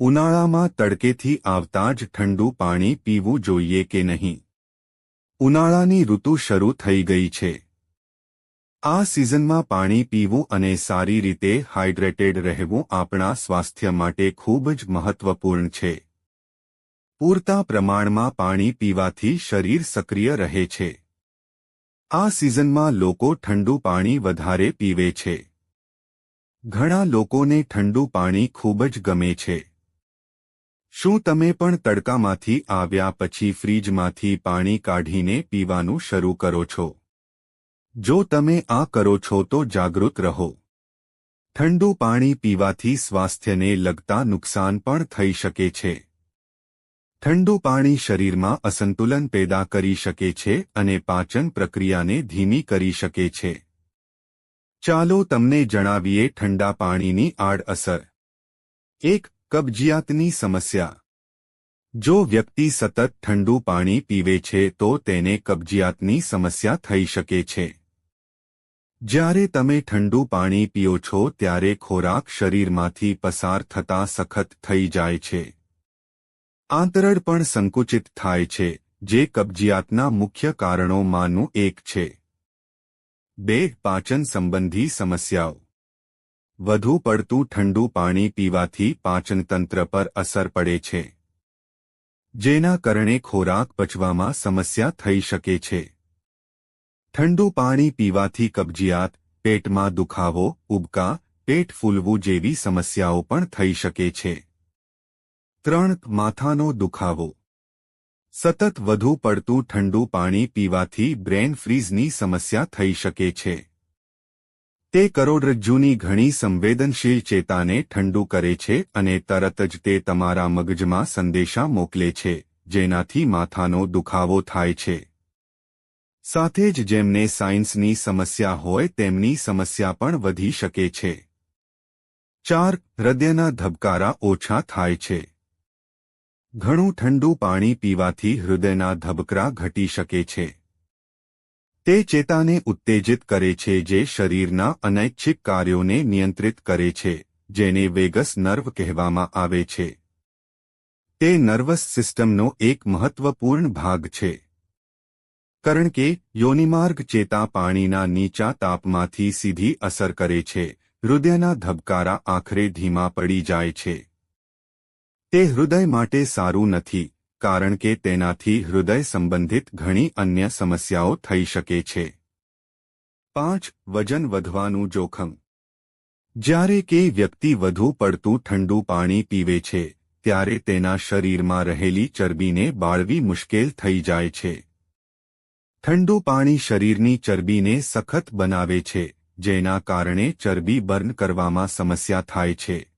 ઉનાળામાં તડકેથી આવતા જ ઠંડુ પાણી પીવું જોઈએ કે નહીં? ઉનાળાની ઋતુ શરૂ થઈ ગઈ છે. આ સિઝનમાં પાણી પીવું અને સારી રીતે હાઇડ્રેટેડ રહેવું આપણા સ્વાસ્થ્ય માટે ખૂબ જ મહત્વપૂર્ણ છે. પૂરતા પ્રમાણમાં પાણી પીવાથી શરીર સક્રિય રહે છે. આ સિઝનમાં લોકો ઠંડુ પાણી વધારે પીવે છે. ઘણા લોકોને ઠંડુ પાણી ખૂબ જ ગમે છે. શું તમે પણ તડકામાંથી આવ્યા પછી ફ્રીજમાંથી પાણી કાઢીને પીવાનું શરૂ કરો છો? જો તમે આ કરો છો તો જાગૃત રહો. ઠંડુ પાણી પીવાથી સ્વાસ્થ્યને લગતા નુકસાન પણ થઈ શકે છે. ઠંડુ પાણી શરીરમાં અસંતુલન પેદા કરી શકે છે અને પાચન પ્રક્રિયાને ધીમી કરી શકે છે. ચાલો તમને જણાવીએ ઠંડા પાણીની આડઅસર. એક કબજિયાતની સમસ્યા. જો વ્યક્તિ સતત ઠંડુ પાણી પીવે છે તો તેને કબજિયાતની સમસ્યા થઈ શકે છે. જ્યારે તમે ઠંડુ પાણી પીઓ છો ત્યારે ખોરાક શરીરમાંથી પસાર થતા સખત થઈ જાય છે. આંતરડ પણ સંકુચિત થાય છે, જે કબજિયાતના મુખ્ય કારણોમાંનું એક છે. બે, પાચન સંબંધી સમસ્યાઓ. વધુ પડતું ઠંડુ પાણી પીવાથી પાચનતંત્ર પર અસર પડે છે. જેના કારણે ખોરાક પચવામાં સમસ્યા થઈ શકે છે. ઠંડુ પાણી પીવાથી કબજિયાત, પેટમાં દુખાવો, ઉબકા, પેટ ફૂલવું જેવી સમસ્યાઓ પણ થઈ શકે છે. ત્રણ, માથાનો દુખાવો. સતત વધુ પડતું ઠંડુ પાણી પીવાથી બ્રેન ફ્રીઝની સમસ્યા થઈ શકે છે. તે કરોડરજ્જુની ઘણી સંવેદનશીલ ચેતાને ઠંડુ કરે છે અને તરત જ તે તમારા મગજમાં સંદેશા મોકલે છે, જેનાથી માથાનો દુખાવો થાય છે. સાથે જ જેમને સાયન્સની સમસ્યા હોય તેમની સમસ્યા પણ વધી શકે છે. ચાર, હૃદયના ધબકારા ઓછા થાય છે. ઘણું ઠંડુ પાણી પીવાથી હૃદયના ધબકરા ઘટી શકે છે. તે ચેતાને ઉત્તેજિત કરે છે જે શરીરના અનૈચ્છિક કાર્યોને નિયંત્રિત કરે છે, જેને વેગસ નર્વ કહેવામાં આવે છે. તે નર્વસ સિસ્ટમનો એક મહત્વપૂર્ણ ભાગ છે. કારણ કે, યોનિમાર્ગ ચેતા પાણીના નીચા તાપમાંથી સીધી અસર કરે છે, હૃદયના ધબકારા આખરે ધીમા પડી જાય છે. તે હૃદય માટે સારું નથી. કારણ કે તેનાથી હૃદય સંબંધિત ઘણી અન્ય સમસ્યાઓ થઈ શકે છે. પાંચ, વજન વધવાનું જોખમ. જ્યારે કે વ્યક્તિ વધુ પડતું ઠંડુ પાણી પીવે છે, ત્યારે તેના શરીરમાં રહેલી ચરબીને બાળવી મુશ્કેલ થઈ જાય છે. ઠંડુ પાણી શરીરની ચરબીને સખત બનાવે છે, જેના કારણે ચરબી બર્ન કરવામાં સમસ્યા થાય છે.